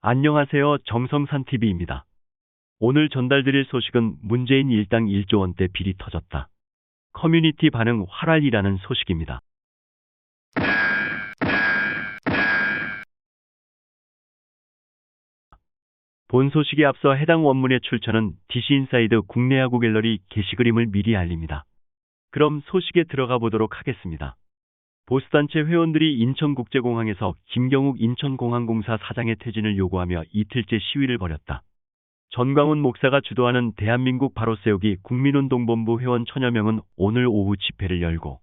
안녕하세요. 정성산TV입니다. 오늘 전달드릴 소식은 문재인 일당 1조 원대 비리 터졌다. 커뮤니티 반응 활활이라는 소식입니다. 본 소식에 앞서 해당 원문의 출처는 DC인사이드 국내야구 갤러리 게시그림을 미리 알립니다. 그럼 소식에 들어가 보도록 하겠습니다. 보수단체 회원들이 인천국제공항에서 김경욱 인천공항공사 사장의 퇴진을 요구하며 이틀째 시위를 벌였다. 전광훈 목사가 주도하는 대한민국 바로 세우기 국민운동본부 회원 천여 명은 오늘 오후 집회를 열고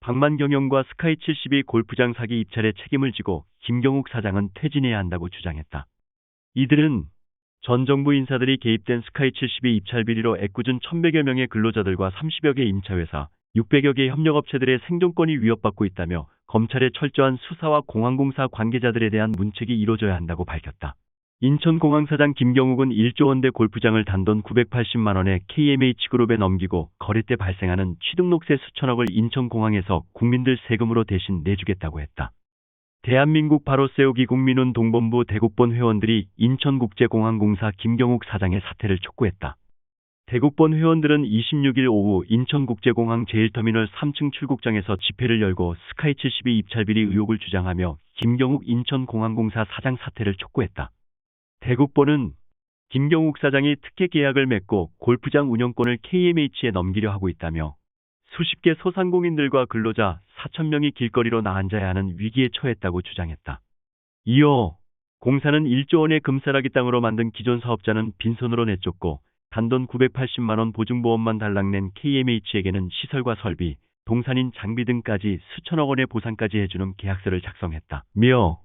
박만경영과 스카이72 골프장 사기 입찰에 책임을 지고 김경욱 사장은 퇴진해야 한다고 주장했다. 이들은 전 정부 인사들이 개입된 스카이72 입찰 비리로 애꿎은 1100여 명의 근로자들과 30여 개 임차회사, 600여 개 협력업체들의 생존권이 위협받고 있다며 검찰의 철저한 수사와 공항공사 관계자들에 대한 문책이 이뤄져야 한다고 밝혔다. 인천공항사장 김경욱은 1조 원대 골프장을 단돈 980만 원에 KMH그룹에 넘기고 거래 때 발생하는 취등록세 수천억을 인천공항에서 국민들 세금으로 대신 내주겠다고 했다. 대한민국 바로 세우기 국민운 동본부 대국본 회원들이 인천국제공항공사 김경욱 사장의 사퇴를 촉구했다. 대국본 회원들은 26일 오후 인천국제공항 제1터미널 3층 출국장에서 집회를 열고 스카이 72 입찰비리 의혹을 주장하며 김경욱 인천공항공사 사장 사퇴를 촉구했다. 대국본은 김경욱 사장이 특혜 계약을 맺고 골프장 운영권을 KMH에 넘기려 하고 있다며 수십 개 소상공인들과 근로자 4천 명이 길거리로 나앉아야 하는 위기에 처했다고 주장했다. 이어 공사는 1조 원의 금싸라기 땅으로 만든 기존 사업자는 빈손으로 내쫓고 단돈 980만 원 보증보험만 달랑낸 KMH에게는 시설과 설비, 동산인 장비 등까지 수천억 원의 보상까지 해주는 계약서를 작성했다. 며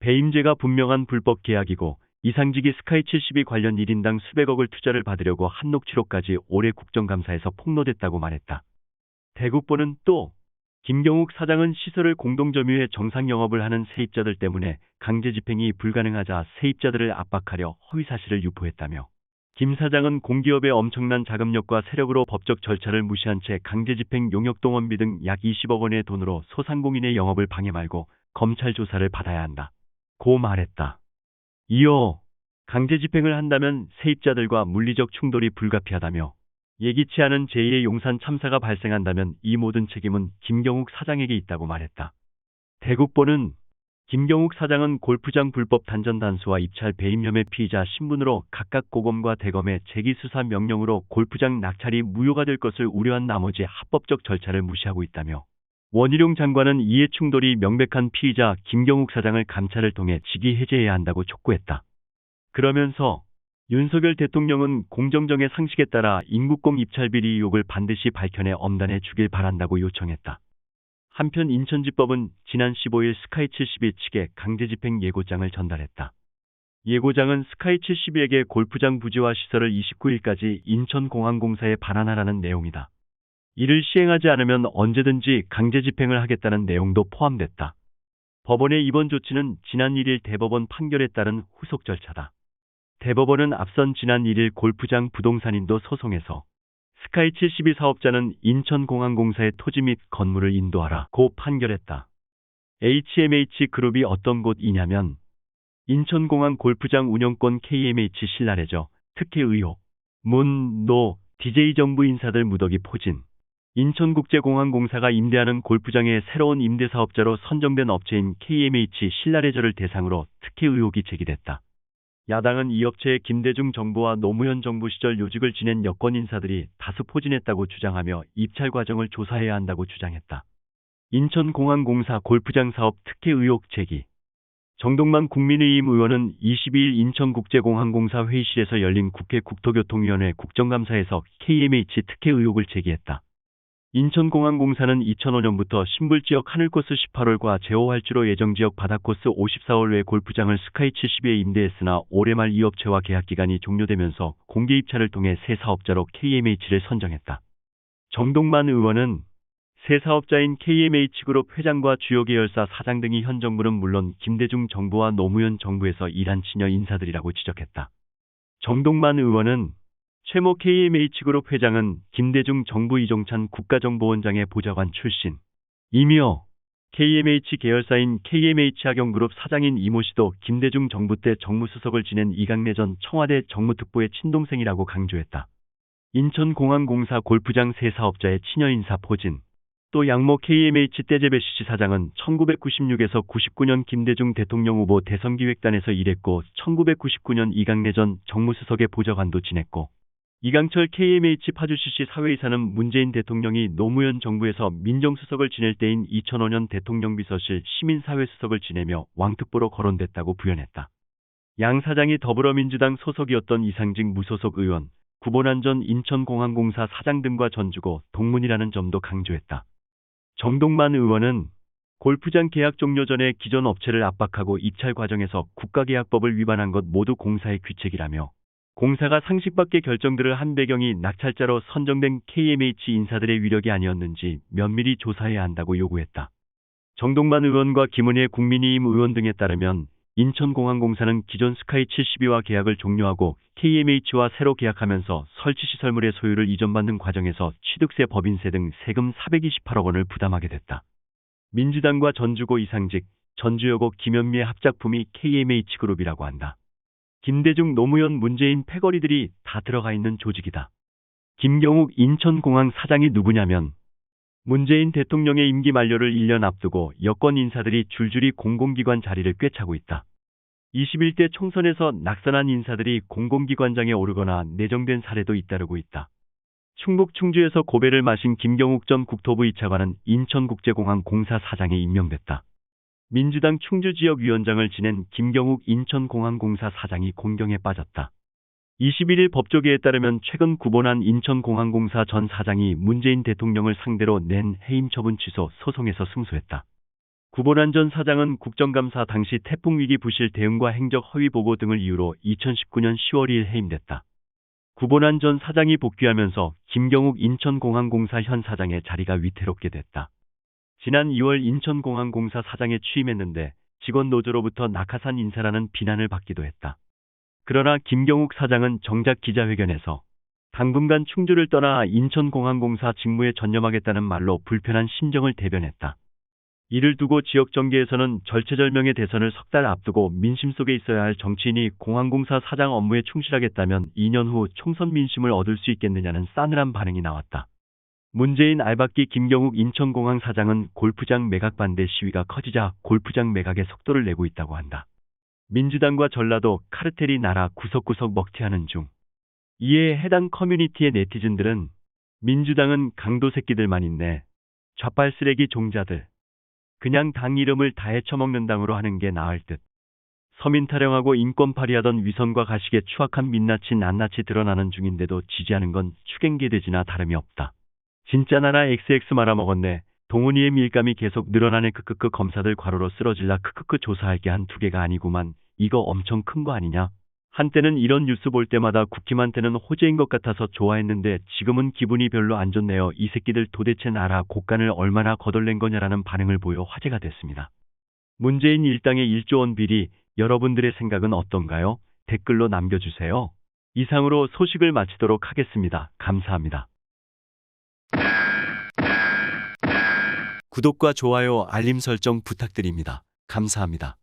배임죄가 분명한 불법 계약이고 이상직이 스카이 72 관련 1인당 수백억을 투자를 받으려고 한녹취록까지 올해 국정감사에서 폭로됐다고 말했다. 대국보는 또 김경욱 사장은 시설을 공동점유해 정상 영업을 하는 세입자들 때문에 강제 집행이 불가능하자 세입자들을 압박하려 허위 사실을 유포했다며 김 사장은 공기업의 엄청난 자금력과 세력으로 법적 절차를 무시한 채 강제 집행 용역동원비 등 약 20억 원의 돈으로 소상공인의 영업을 방해 말고 검찰 조사를 받아야 한다. 고 말했다. 이어 강제 집행을 한다면 세입자들과 물리적 충돌이 불가피하다며 예기치 않은 제2의 용산 참사가 발생한다면 이 모든 책임은 김경욱 사장에게 있다고 말했다. 대국보는 김경욱 사장은 골프장 불법 단전 단수와 입찰 배임 혐의 피의자 신분으로 각각 고검과 대검의 재기 수사 명령으로 골프장 낙찰이 무효가 될 것을 우려한 나머지 합법적 절차를 무시하고 있다며 원희룡 장관은 이해 충돌이 명백한 피의자 김경욱 사장을 감찰을 통해 직위 해제해야 한다고 촉구했다. 그러면서 윤석열 대통령은 공정정의 상식에 따라 인국공 입찰 비리 의혹을 반드시 밝혀내 엄단해 주길 바란다고 요청했다. 한편 인천지법은 지난 15일 스카이 72 측에 강제집행 예고장을 전달했다. 예고장은 스카이 72에게 골프장 부지와 시설을 29일까지 인천공항공사에 반환하라는 내용이다. 이를 시행하지 않으면 언제든지 강제 집행을 하겠다는 내용도 포함됐다. 법원의 이번 조치는 지난 1일 대법원 판결에 따른 후속 절차다. 대법원은 앞선 지난 1일 골프장 부동산인도 소송에서 스카이 72 사업자는 인천공항공사의 토지 및 건물을 인도하라 고 판결했다. HMH 그룹이 어떤 곳이냐면 인천공항 골프장 운영권 KMH 신라레저 특혜 의혹, 문, 노, DJ 정부 인사들 무더기 포진, 인천국제공항공사가 임대하는 골프장의 새로운 임대사업자로 선정된 업체인 KMH 신라레저를 대상으로 특혜 의혹이 제기됐다. 야당은 이 업체의 김대중 정부와 노무현 정부 시절 요직을 지낸 여권 인사들이 다수 포진했다고 주장하며 입찰 과정을 조사해야 한다고 주장했다. 인천공항공사 골프장 사업 특혜 의혹 제기 정동만 국민의힘 의원은 22일 인천국제공항공사 회의실에서 열린 국회 국토교통위원회 국정감사에서 KMH 특혜 의혹을 제기했다. 인천공항공사는 2005년부터 신불지역 하늘코스 18홀과 제호활주로 예정지역 바다코스 54홀 외 골프장을 스카이72에 임대했으나 올해 말 이 업체와 계약기간이 종료되면서 공개입찰을 통해 새 사업자로 KMH를 선정했다. 정동만 의원은 새 사업자인 KMH그룹 회장과 주요 계열사 사장 등이 현 정부는 물론 김대중 정부와 노무현 정부에서 일한 친여 인사들이라고 지적했다. 정동만 의원은 최모 KMH그룹 회장은 김대중 정부 이종찬 국가정보원장의 보좌관 출신. 이며 KMH 계열사인 KMH 학영그룹 사장인 이모 씨도 김대중 정부 때 정무수석을 지낸 이강래 전 청와대 정무특보의 친동생이라고 강조했다. 인천공항공사 골프장 세 사업자의 친여인사 포진. 또 양모 KMH 떼제베시시 사장은 1996에서 99년 김대중 대통령 후보 대선기획단에서 일했고 1999년 이강래 전 정무수석의 보좌관도 지냈고 이강철 KMH 파주시시 사회이사는 문재인 대통령이 노무현 정부에서 민정수석을 지낼 때인 2005년 대통령 비서실 시민사회수석을 지내며 왕특보로 거론됐다고 부연했다. 양 사장이 더불어민주당 소속이었던 이상직 무소속 의원, 구본안 전 인천공항공사 사장 등과 전주고 동문이라는 점도 강조했다. 정동만 의원은 골프장 계약 종료 전에 기존 업체를 압박하고 입찰 과정에서 국가계약법을 위반한 것 모두 공사의 규칙이라며 공사가 상식밖의 결정들을 한 배경이 낙찰자로 선정된 KMH 인사들의 위력이 아니었는지 면밀히 조사해야 한다고 요구했다. 정동만 의원과 김은혜 국민의힘 의원 등에 따르면 인천공항공사는 기존 스카이 72와 계약을 종료하고 KMH와 새로 계약하면서 설치시설물의 소유를 이전받는 과정에서 취득세 법인세 등 세금 428억 원을 부담하게 됐다. 민주당과 전주고 이상직, 전주여고 김현미의 합작품이 KMH그룹이라고 한다. 김대중 노무현 문재인 패거리들이 다 들어가 있는 조직이다. 김경욱 인천공항 사장이 누구냐면 문재인 대통령의 임기 만료를 1년 앞두고 여권 인사들이 줄줄이 공공기관 자리를 꿰차고 있다. 21대 총선에서 낙선한 인사들이 공공기관장에 오르거나 내정된 사례도 잇따르고 있다. 충북 충주에서 고배를 마신 김경욱 전 국토부 2차관은 인천국제공항 공사 사장에 임명됐다. 민주당 충주지역위원장을 지낸 김경욱 인천공항공사 사장이 공경에 빠졌다. 21일 법조계에 따르면 최근 구본한 인천공항공사 전 사장이 문재인 대통령을 상대로 낸 해임 처분 취소 소송에서 승소했다. 구본한 전 사장은 국정감사 당시 태풍 위기 부실 대응과 행적 허위 보고 등을 이유로 2019년 10월 2일 해임됐다. 구본한 전 사장이 복귀하면서 김경욱 인천공항공사 현 사장의 자리가 위태롭게 됐다. 지난 2월 인천공항공사 사장에 취임했는데 직원 노조로부터 낙하산 인사라는 비난을 받기도 했다. 그러나 김경욱 사장은 정작 기자회견에서 당분간 충주를 떠나 인천공항공사 직무에 전념하겠다는 말로 불편한 심정을 대변했다. 이를 두고 지역 정계에서는 절체절명의 대선을 석 달 앞두고 민심 속에 있어야 할 정치인이 공항공사 사장 업무에 충실하겠다면 2년 후 총선 민심을 얻을 수 있겠느냐는 싸늘한 반응이 나왔다. 문재인 알박기 김경욱 인천공항 사장은 골프장 매각 반대 시위가 커지자 골프장 매각에 속도를 내고 있다고 한다. 민주당과 전라도 카르텔이 나라 구석구석 먹튀하는 중. 이에 해당 커뮤니티의 네티즌들은 민주당은 강도 새끼들만 있네. 좌빨 쓰레기 종자들. 그냥 당 이름을 다 헤쳐먹는 당으로 하는 게 나을 듯. 서민 타령하고 인권 파리하던 위선과 가식의 추악한 민낯이 낱낱이 드러나는 중인데도 지지하는 건 추갱계돼지나 다름이 없다. 진짜 나라 XX 말아먹었네. 동훈이의 밀감이 계속 늘어나네 크크크 검사들 과로로 쓰러질라 크크크 조사할 게 한 두 개가 아니구만. 이거 엄청 큰 거 아니냐? 한때는 이런 뉴스 볼 때마다 국힘한테는 호재인 것 같아서 좋아했는데 지금은 기분이 별로 안 좋네요. 이 새끼들 도대체 나라 곳간을 얼마나 거덜낸 거냐라는 반응을 보여 화제가 됐습니다. 문재인 일당의 1조 원 비리 여러분들의 생각은 어떤가요? 댓글로 남겨주세요. 이상으로 소식을 마치도록 하겠습니다. 감사합니다. 구독과 좋아요, 알림 설정 부탁드립니다. 감사합니다.